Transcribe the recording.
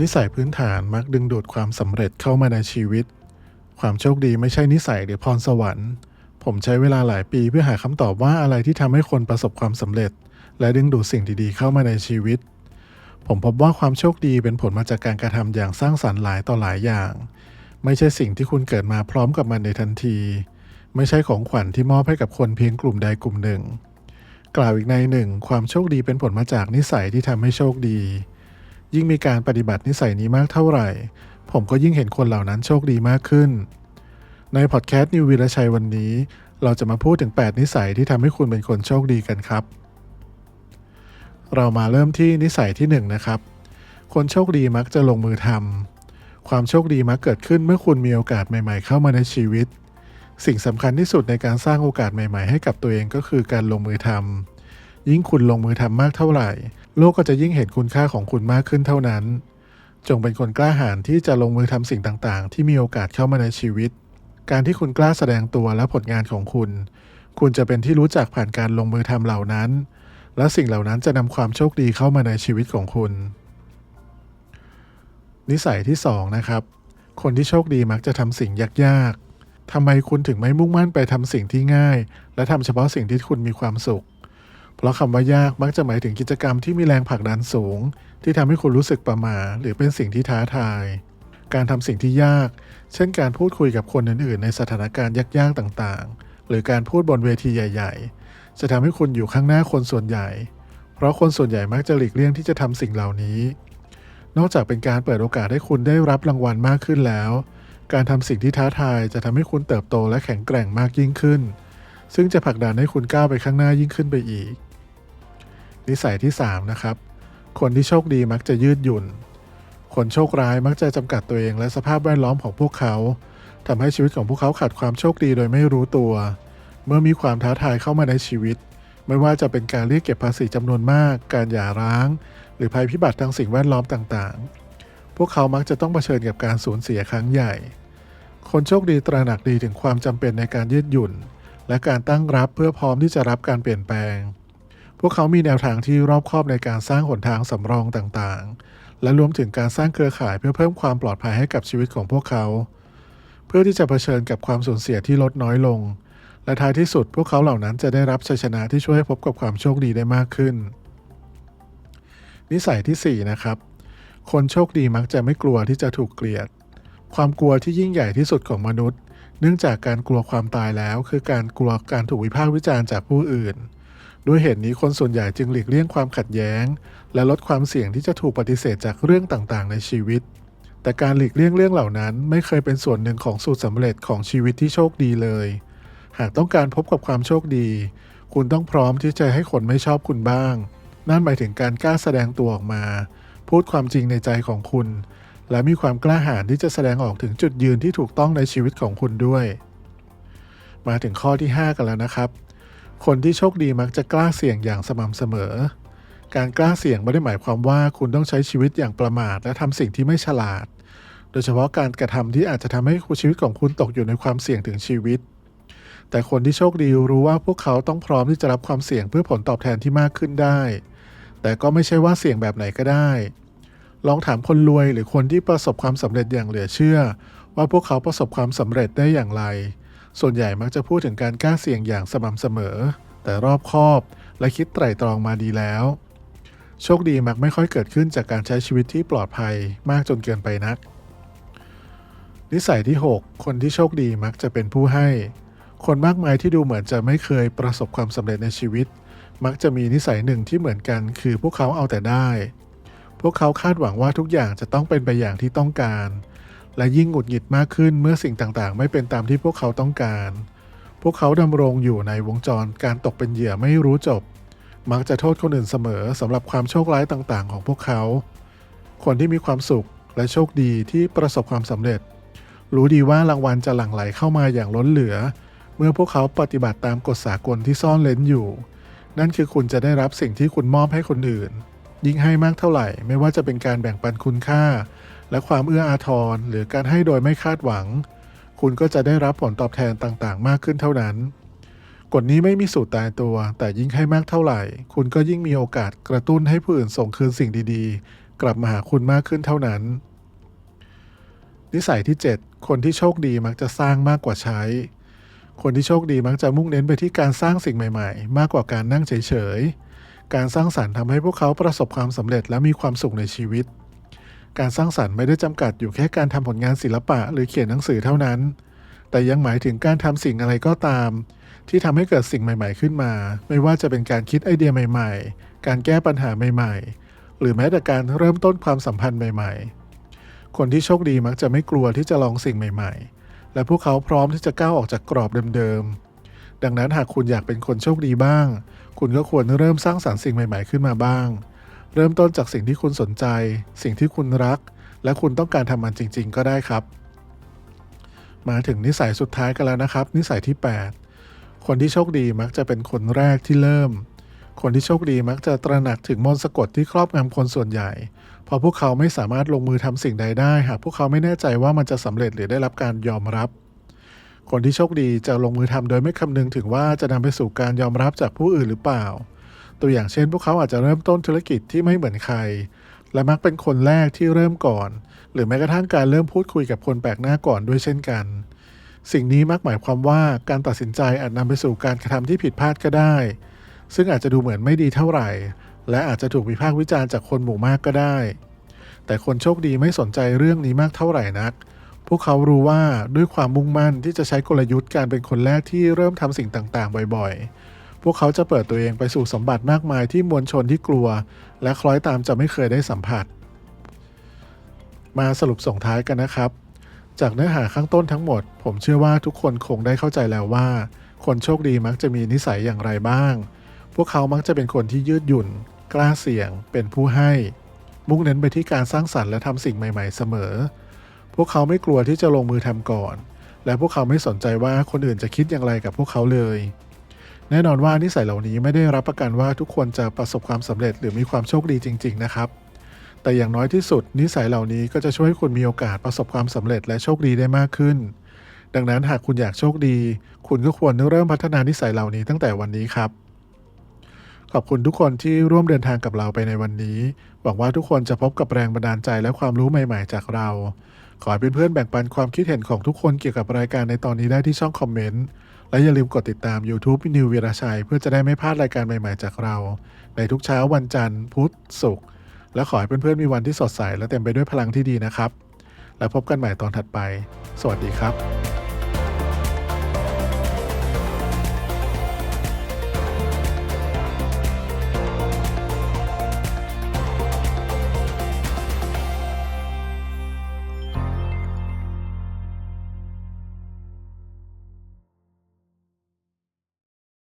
นิสัยพื้นฐานมักดึงดูดความสำเร็จเข้ามาในชีวิต ความโชคดีไม่ใช่นิสัยหรือพรสวรรค์ ผมใช้เวลาหลายปีเพื่อหาคำตอบว่าอะไรที่ทำให้คนประสบความสำเร็จ และดึงดูดสิ่งดีๆเข้ามาในชีวิต ผมพบว่าความโชคดีเป็นผลมาจากการกระทำอย่างสร้างสรรค์หลายต่อหลายอย่าง ไม่ใช่สิ่งที่คุณเกิดมาพร้อมกับมันในทันที ไม่ใช่ของขวัญที่มอบให้กับคนเพียงกลุ่มใดกลุ่มหนึ่ง กล่าวอีกในหนึ่ง ความโชคดีเป็นผลมาจากนิสัยที่ทำให้โชคดี ยิ่งมีการปฏิบัตินิสัยนี้มากเท่าไหร่ ผมก็ยิ่งเห็นคนเหล่านั้นโชคดีมากขึ้น ในพอดแคสต์นิววีรชัยวันนี้ เราจะมาพูดถึง 8 นิสัยที่ทำให้คุณเป็นคนโชคดีกันครับ เรามาเริ่มที่นิสัยที่ 1 นะครับ คนโชคดีมักจะลงมือทำความโชคดีมักเกิดขึ้นเมื่อคุณมีโอกาสใหม่ ๆ เข้ามาในชีวิต สิ่งสำคัญที่สุดในการสร้างโอกาสใหม่ ๆ ให้กับตัวเองก็คือการลงมือทำยิ่งคุณลงมือทำมากเท่าไหร่ โลกก็จะยิ่งเห็นคุณค่าของคุณมากขึ้นเท่านั้น จงเป็นคนกล้าหาญที่จะลงมือทำสิ่งต่างๆ ที่มีโอกาสเข้ามาในชีวิต การที่คุณกล้าแสดงตัวและผลงานของคุณ คุณจะเป็นที่รู้จักผ่านการลงมือทำเหล่านั้น และสิ่งเหล่านั้นจะนำความโชคดีเข้ามาในชีวิตของคุณ นิสัยที่สองนะครับ คนที่โชคดีมักจะทำสิ่งยากๆทำไมคุณถึงไม่มุ่งมั่นไปทำสิ่งที่ง่าย และทำเฉพาะสิ่งที่คุณมีความสุข เพราะคำว่ายากมักจะหมายถึงกิจกรรมที่มีแรงผลักดันสูง ที่ทำให้คุณรู้สึกประมาหรือเป็นสิ่งที่ท้าทาย การทำสิ่งที่ยาก เช่น การพูดคุยกับคนอื่นๆ ในสถานการณ์ยากๆต่างๆ หรือการพูดบนเวทีใหญ่ ๆ จะทำให้คุณอยู่ข้างหน้าคนส่วนใหญ่ เพราะคนส่วนใหญ่มักจะหลีกเลี่ยงที่จะทำสิ่งเหล่านี้ นอกจากเป็นการเปิดโอกาสให้คุณได้รับรางวัลมากขึ้นแล้ว การทำสิ่งที่ท้าทายจะทำให้คุณเติบโตและแข็งแกร่งมากยิ่งขึ้น ซึ่งจะผลักดันให้คุณก้าวไปข้างหน้ายิ่งขึ้นไปอีก นิสัยที่ 3 นะครับ คนที่โชคดีมักจะยืดหยุ่น คนโชคร้ายมักจะจำกัดตัวเองและสภาพแวดล้อมของพวกเขาทำให้ชีวิตของพวกเขาขาดความโชคดีโดยไม่รู้ตัว เมื่อมีความท้าทายเข้ามาในชีวิต ไม่ว่าจะเป็นการเรียกเก็บภาษีจำนวนมาก การหย่าร้าง หรือภัยพิบัติทางสิ่งแวดล้อมต่างๆ พวกเขามักจะต้องเผชิญกับการสูญเสียครั้งใหญ่ คนโชคดีตระหนักดีถึงความจำเป็นในการยืดหยุ่น และการตั้งรับเพื่อพร้อมที่จะรับการเปลี่ยนแปลง พวกเขามีแนวทางที่รอบคอบในการสร้างหนทางสำรองต่างๆ และรวมถึงการสร้างเครือข่ายเพื่อเพิ่มความปลอดภัยให้กับชีวิตของพวกเขา เพื่อที่จะเผชิญกับความสูญเสียที่ลดน้อยลง และท้ายที่สุดพวกเขาเหล่านั้นจะได้รับชัยชนะที่ช่วยให้พบกับความโชคดีได้มากขึ้น นิสัยที่ 4 นะครับ คนโชคดีมักจะไม่กลัวที่จะถูกเกลียด ความกลัวที่ยิ่งใหญ่ที่สุดของมนุษย์ เนื่องจากการกลัวความตายแล้ว คือการกลัวการถูกวิพากษ์วิจารณ์จากผู้อื่น ด้วยเหตุนี้คนส่วนใหญ่จึงหลีกเลี่ยงความขัดแย้ง และลดความเสี่ยงที่จะถูกปฏิเสธจากเรื่องต่างๆ ในชีวิต แต่การหลีกเลี่ยงเรื่องเหล่านั้น ไม่เคยเป็นส่วนหนึ่งของสูตรสำเร็จของชีวิตที่โชคดีเลย หากต้องการพบกับความโชคดี คุณต้องพร้อมที่จะให้คนไม่ชอบคุณบ้าง นั่นหมายถึงการกล้าแสดงตัวออกมา พูดความจริงในใจของคุณ และมีความกล้าหาญที่จะแสดงออกถึงจุดยืนที่ถูกต้องในชีวิตของคุณด้วย มาถึงข้อที่ 5 กันแล้วนะครับ คนที่โชคดีมักจะกล้าเสี่ยงอย่างสม่ำเสมอ การกล้าเสี่ยงไม่ได้หมายความว่าคุณต้องใช้ชีวิตอย่างประมาทและทำสิ่งที่ไม่ฉลาด โดยเฉพาะการกระทำที่อาจจะทำให้ชีวิตของคุณตกอยู่ในความเสี่ยงถึงชีวิต แต่คนที่โชคดีรู้ว่าพวกเขาต้องพร้อมที่จะรับความเสี่ยงเพื่อผลตอบแทนที่มากขึ้นได้ แต่ก็ไม่ใช่ว่าเสี่ยงแบบไหนก็ได้ ลองถามคนรวยหรือคนที่ประสบความสำเร็จอย่างเหลือเชื่อ ว่าพวกเขาประสบความสำเร็จได้อย่างไร ส่วนใหญ่มักจะพูดถึงการกล้าเสี่ยงอย่างสม่ำเสมอ แต่รอบคอบและคิดไตร่ตรองมาดีแล้ว โชคดีมักไม่ค่อยเกิดขึ้นจากการใช้ชีวิตที่ปลอดภัยมากจนเกินไปนัก นิสัยที่ 6 คนที่โชคดีมักจะเป็นผู้ให้ คนมากมายที่ดูเหมือนจะไม่เคยประสบความสำเร็จในชีวิต มักจะมีนิสัยหนึ่งที่เหมือนกัน คือพวกเขาเอาแต่ได้ พวกเขาคาดหวังว่าทุกอย่างจะต้องเป็นไปอย่างที่ต้องการ และยิ่งหงุดหงิดมากขึ้นเมื่อสิ่งต่างๆ ไม่เป็นตามที่พวกเขาต้องการ พวกเขาดำรงอยู่ในวงจรการตกเป็นเหยื่อไม่รู้จบ มักจะโทษคนอื่นเสมอสำหรับความโชคร้ายต่างๆ ของพวกเขา คนที่มีความสุขและโชคดีที่ประสบความสำเร็จ รู้ดีว่ารางวัลจะหลั่งไหลเข้ามาอย่างล้นเหลือ เมื่อพวกเขาปฏิบัติตามกฎสากลที่ซ่อนเร้นอยู่ นั่นคือคุณจะได้รับสิ่งที่คุณมอบให้คนอื่น ยิ่งให้มากเท่าไหร่ ไม่ว่าจะเป็นการแบ่งปันคุณค่า และความเอื้ออาทรหรือการให้โดยไม่คาดหวัง คุณก็จะได้รับผลตอบแทนต่างๆ มากขึ้นเท่านั้น กฎนี้ไม่มีสูตรตายตัว แต่ยิ่งให้มากเท่าไหร่ คุณก็ยิ่งมีโอกาสกระตุ้นให้ผู้อื่นส่งคืนสิ่งดีๆ กลับมาหาคุณมากขึ้นเท่านั้น นิสัยที่ 7 คนที่โชคดีมักจะสร้างมากกว่าใช้ คนที่โชคดีมักจะมุ่งเน้นไปที่การสร้างสิ่งใหม่ๆ มากกว่าการนั่งเฉยๆการสร้างสรรค์ทำให้พวกเขาประสบความสำเร็จและมีความสุขในชีวิต การสร้างสรรค์ไม่ได้จำกัดอยู่แค่การทำผลงานศิลปะหรือเขียนหนังสือเท่านั้น แต่ยังหมายถึงการทำสิ่งอะไรก็ตาม ที่ทำให้เกิดสิ่งใหม่ ๆขึ้นมา ไม่ว่าจะเป็นการคิดไอเดียใหม่ ๆ การแก้ปัญหาใหม่ ๆ หรือแม้แต่การเริ่มต้นความสัมพันธ์ใหม่ ๆ คนที่โชคดีมักจะไม่กลัวที่จะลองสิ่งใหม่ ๆ และพวกเขาพร้อมที่จะก้าวออกจากกรอบเดิมๆดังนั้นหากคุณอยากเป็นคนโชคดีบ้าง คุณก็ควรเริ่มสร้างสรรค์สิ่งใหม่ ๆ ขึ้นมาบ้าง เริ่มต้นจากสิ่งที่คุณสนใจ สิ่งที่คุณรัก และคุณต้องการทำมันจริง ๆ ก็ได้ครับ มาถึงนิสัยสุดท้ายกันแล้วนะครับ นิสัยที่ 8 คนที่โชคดีมักจะเป็นคนแรกที่เริ่ม คนที่โชคดีมักจะตระหนักถึงมนต์สะกดที่ครอบงำคนส่วนใหญ่พราะพวกเขาไม่สามารถลงมือทำสิ่งใดได้หากพวกเขาไม่แน่ใจว่ามันจะสำเร็จหรือได้รับการยอมรับ คนที่โชคดีจะลงมือทำโดยไม่คำนึงถึงว่าจะนำไปสู่การยอมรับจากผู้อื่นหรือเปล่า ตัวอย่างเช่น พวกเขาอาจจะเริ่มต้นธุรกิจที่ไม่เหมือนใคร และมักเป็นคนแรกที่เริ่มก่อน หรือแม้กระทั่งการเริ่มพูดคุยกับคนแปลกหน้าก่อนด้วยเช่นกัน สิ่งนี้มักหมายความว่าการตัดสินใจอาจนำไปสู่การกระทำที่ผิดพลาดก็ได้ ซึ่งอาจจะดูเหมือนไม่ดีเท่าไหร่ และอาจจะถูกวิพากษ์วิจารณ์จากคนหมู่มากก็ได้ แต่คนโชคดีไม่สนใจเรื่องนี้มากเท่าไหร่นักพวกเขารู้ว่าด้วยความมุ่งมั่นที่จะใช้กลยุทธ์การเป็นคนแรกที่เริ่มทำสิ่งต่างๆ บ่อยๆ พวกเขาจะเปิดตัวเองไปสู่สมบัติมากมายที่มวลชนที่กลัว และคล้อยตามจะไม่เคยได้สัมผัส มาสรุปส่งท้ายกันนะครับ จากเนื้อหาข้างต้นทั้งหมด ผมเชื่อว่าทุกคนคงได้เข้าใจแล้วว่า คนโชคดีมักจะมีนิสัยอย่างไรบ้าง พวกเขามักจะเป็นคนที่ยืดหยุ่น กล้าเสี่ยง เป็นผู้ให้ มุ่งเน้นไปที่การสร้างสรรค์และทำสิ่งใหม่ ๆ เสมอ พวกเขาไม่กลัวที่จะลงมือทำก่อน และพวกเขาไม่สนใจว่าคนอื่นจะคิดอย่างไรกับพวกเขาเลย แน่นอนว่านิสัยเหล่านี้ไม่ได้รับประกันว่าทุกคนจะประสบความสำเร็จหรือมีความโชคดีจริง ๆ นะครับ แต่อย่างน้อยที่สุด นิสัยเหล่านี้ก็จะช่วยให้คุณมีโอกาสประสบความสำเร็จและโชคดีได้มากขึ้น ดังนั้นหากคุณอยากโชคดี คุณก็ควรเริ่มพัฒนานิสัยเหล่านี้ตั้งแต่วันนี้ครับ ขอบคุณทุกคนที่ร่วมเดินทางกับเราไปในวันนี้ หวังว่าทุกคนจะพบกับแรงบันดาลใจและความรู้ใหม่ ๆ จากเรา ขอให้เพื่อนๆแบ่งปันความคิดเห็นของทุกคนเกี่ยวกับรายการในตอนนี้ได้ที่ช่องคอมเมนต์ และอย่าลืมกดติดตาม YouTube นิววีรชัย เพื่อจะได้ไม่พลาดรายการใหม่ๆจากเรา ในทุกเช้าวันจันทร์พุธศุกร์และขอให้เพื่อนๆมีวันที่สดใสและเต็มไปด้วยพลังที่ดีนะครับ แล้วพบกันใหม่ตอนถัดไป สวัสดีครับ